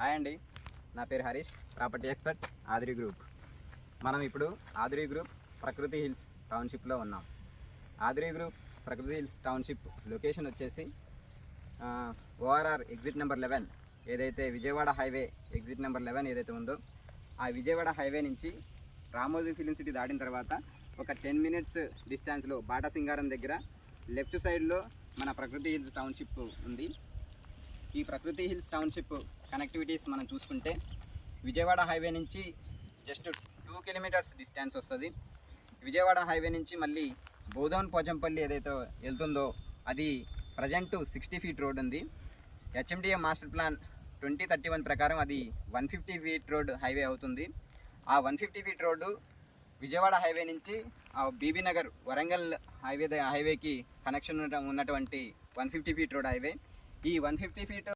Hi అండి. నా పేరు Harish property expert Adiri group. మనం ఇప్పుడు ఆదిరి గ్రూప్ ప్రకృతి హిల్స్ టౌన్షిప్లో ఉన్నాం. Adiri group Prakruthi hills township location వచ్చేసి ఓఆర్ఆర్ ఎగ్జిట్ నెంబర్ లెవెన్. ఏదైతే Vijayawada highway exit number eleven ఏదైతే ఉందో ఆ విజయవాడ హైవే నుంచి రామోజీ ఫిలిం సిటీ దాటిన తర్వాత ఒక టెన్ మినిట్స్ డిస్టెన్స్లో బాటా సింగారం దగ్గర లెఫ్ట్ సైడ్లో మన ప్రకృతి హిల్స్ టౌన్షిప్ ఉంది. ఈ ప్రకృతి హిల్స్ టౌన్షిప్ కనెక్టివిటీస్ మనం చూసుకుంటే విజయవాడ హైవే నుంచి జస్ట్ టూ కిలోమీటర్స్ డిస్టెన్స్ వస్తుంది. విజయవాడ హైవే నుంచి మళ్ళీ బోధవన్ పోచంపల్లి ఏదైతే వెళ్తుందో అది ప్రజెంట్ సిక్స్టీ ఫీట్ రోడ్ ఉంది. HMDA master plan twenty thirty one ప్రకారం అది one fifty feet road highway అవుతుంది. ఆ one fifty feet road Vijayawada highway నుంచి ఆ బీబీ నగర్ వరంగల్ హైవే హైవేకి కనెక్షన్ ఉన్నటువంటి one fifty feet road highway ఈ వన్ ఫిఫ్టీ ఫీట్